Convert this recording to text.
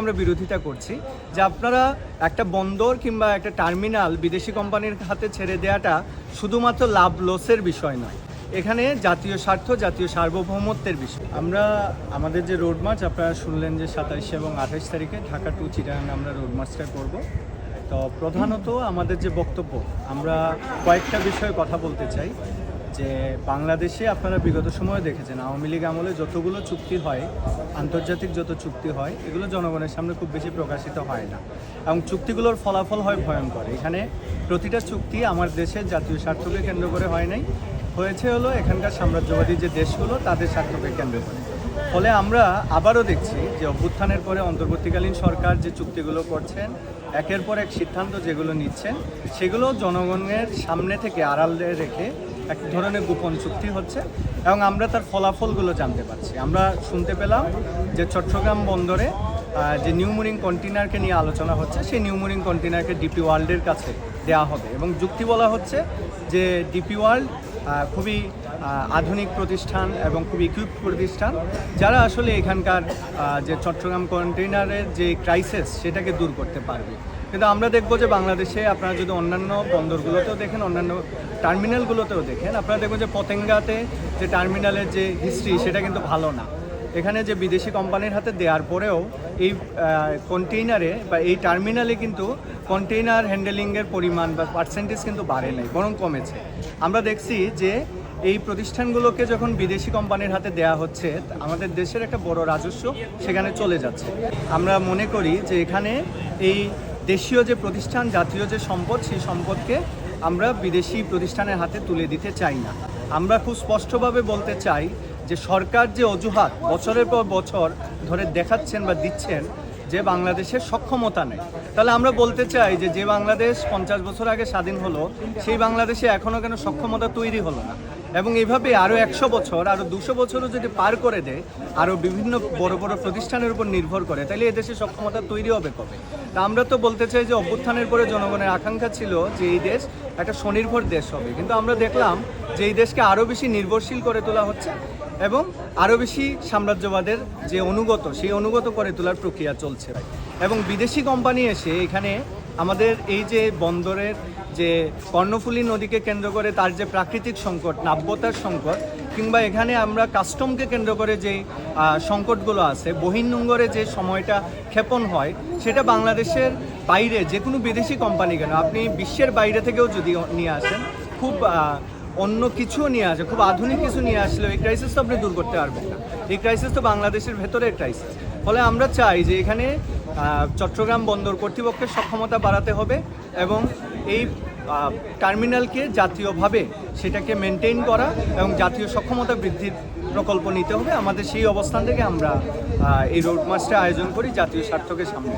আমরা বিরোধিতা করছি, যে আপনারা একটা বন্দর কিংবা একটা টার্মিনাল বিদেশি কোম্পানির হাতে ছেড়ে দেওয়াটা শুধুমাত্র লাভ লসের বিষয় নয়, এখানে জাতীয় স্বার্থ, জাতীয় সার্বভৌমত্বের বিষয়। আমরা আমাদের যে রোড মার্চ আপনারা শুনলেন যে সাতাইশে এবং আঠাশ তারিখে ঢাকা টু চিটাগাং আমরা রোড মার্চটা করব। তো প্রধানত আমাদের যে বক্তব্য, আমরা কয়েকটা বিষয়ে কথা বলতে চাই। যে বাংলাদেশে আপনারা বিগত সময়ে দেখেছেন, আওয়ামী লীগ আমলে যতগুলো চুক্তি হয়, আন্তর্জাতিক যত চুক্তি হয়, এগুলো জনগণের সামনে খুব বেশি প্রকাশিত হয় না। এবং চুক্তিগুলোর ফলাফল হয় ভয়ঙ্কর। এখানে প্রতিটা চুক্তি আমার দেশের জাতীয় স্বার্থকে কেন্দ্র করে হয় নাই। হয়েছে হলো এখানকার সাম্রাজ্যবাদী যে দেশগুলো, তাদের স্বার্থকে কেন্দ্র করে। ফলে আমরা আবারও দেখছি যে অভ্যুত্থানের পরে অন্তর্বর্তীকালীন সরকার যে চুক্তিগুলো করছেন, একের পর এক সিদ্ধান্ত যেগুলো নিচ্ছেন, সেগুলো জনগণের সামনে থেকে আড়ালে রেখে এক ধরনের গোপন চুক্তি হচ্ছে এবং আমরা তার ফলাফলগুলো জানতে পারছি। আমরা শুনতে পেলাম যে চট্টগ্রাম বন্দরে যে নিউমোরিং কন্টেনারকে নিয়ে আলোচনা হচ্ছে, সেই নিউমোরিং কন্টেনারকে ডিপি ওয়ার্ল্ডের কাছে দেওয়া হবে এবং যুক্তি বলা হচ্ছে যে ডিপি ওয়ার্ল্ড খুবই আধুনিক প্রতিষ্ঠান এবং খুব ইকুইপ প্রতিষ্ঠান। যারা আসলে এখানকার যে চট্টগ্রাম কন্টেইনারের যে ক্রাইসিস সেটাকে দূর করতে পারবে। কিন্তু আমরা দেখব যে বাংলাদেশে আপনারা যদি অন্যান্য বন্দরগুলোতেও দেখেন, অন্যান্য টার্মিনালগুলোতেও দেখেন, আপনারা দেখবেন যে পতেঙ্গাতে যে টার্মিনালের যে হিস্ট্রি সেটা কিন্তু ভালো না। এখানে যে বিদেশি কোম্পানির হাতে দেওয়ার পরেও এই কন্টেইনারে বা এই টার্মিনালে কিন্তু কন্টেইনার হ্যান্ডেলিংয়ের পরিমাণ বা পার্সেন্টেজ কিন্তু বাড়ে নাই, বরং কমেছে। আমরা দেখছি যে এই প্রতিষ্ঠানগুলোকে যখন বিদেশি কোম্পানির হাতে দেয়া হচ্ছে, আমাদের দেশের একটা বড় রাজস্ব সেখানে চলে যাচ্ছে। আমরা মনে করি যে এখানে এই দেশীয় যে প্রতিষ্ঠান, জাতীয় যে সম্পদ, সেই সম্পদকে আমরা বিদেশি প্রতিষ্ঠানের হাতে তুলে দিতে চাই না। আমরা খুব স্পষ্টভাবে বলতে চাই যে সরকার যে অজুহাত বছরের পর বছর ধরে দেখাচ্ছেন বা দিচ্ছেন যে বাংলাদেশের সক্ষমতা নেই। তাহলে আমরা বলতে চাই যে যে বাংলাদেশ পঞ্চাশ বছর আগে স্বাধীন হলো, সেই বাংলাদেশে এখনও কেন সক্ষমতা তৈরি হলো না? এবং এইভাবে আরও একশো বছর আরও দুশো বছরও যদি পার করে দেয় আরও বিভিন্ন বড় বড় প্রতিষ্ঠানের উপর নির্ভর করে, তাহলে এদেশে সক্ষমতা তৈরি হবে কবে? তা আমরা তো বলতে চাই যে অভ্যুত্থানের পরে জনগণের আকাঙ্ক্ষা ছিল যে এই দেশ একটা স্বনির্ভর দেশ হবে। কিন্তু আমরা দেখলাম যে এই দেশকে আরও বেশি নির্ভরশীল করে তোলা হচ্ছে এবং আরও বেশি সাম্রাজ্যবাদের যে অনুগত, সেই অনুগত করে তোলার প্রক্রিয়া চলছে। এবং বিদেশি কোম্পানি এসে এখানে আমাদের এই যে বন্দরের যে কর্ণফুলী নদীকে কেন্দ্র করে তার যে প্রাকৃতিক সংকট, নাব্যতার সংকট, কিংবা এখানে আমরা কাস্টমকে কেন্দ্র করে যে সংকটগুলো আছে বহির্নুঙ্গরে যে সময়টা ক্ষেপণ হয়, সেটা বাংলাদেশের বাইরে যে কোনো বিদেশি কোম্পানি কেন, আপনি বিশ্বের বাইরে থেকেও যদি নিয়ে আসেন, খুব অন্য কিছুও নিয়ে আসে, খুব আধুনিক কিছু নিয়ে আসলেও এই ক্রাইসিস তো আপনি দূর করতে পারবেন না। এই ক্রাইসিস তো বাংলাদেশের ভেতরের ক্রাইসিস ফলে আমরা চাই যে এখানে চট্টগ্রাম বন্দর কর্তৃপক্ষের সক্ষমতা বাড়াতে হবে এবং এই টার্মিনালকে জাতীয়ভাবে সেটাকে মেনটেন করা এবং জাতীয় সক্ষমতা বৃদ্ধির প্রকল্প নিতে হবে। আমাদের সেই অবস্থান থেকে আমরা এই রোড মার্চটা আয়োজন করি জাতীয় স্বার্থকে সামনে।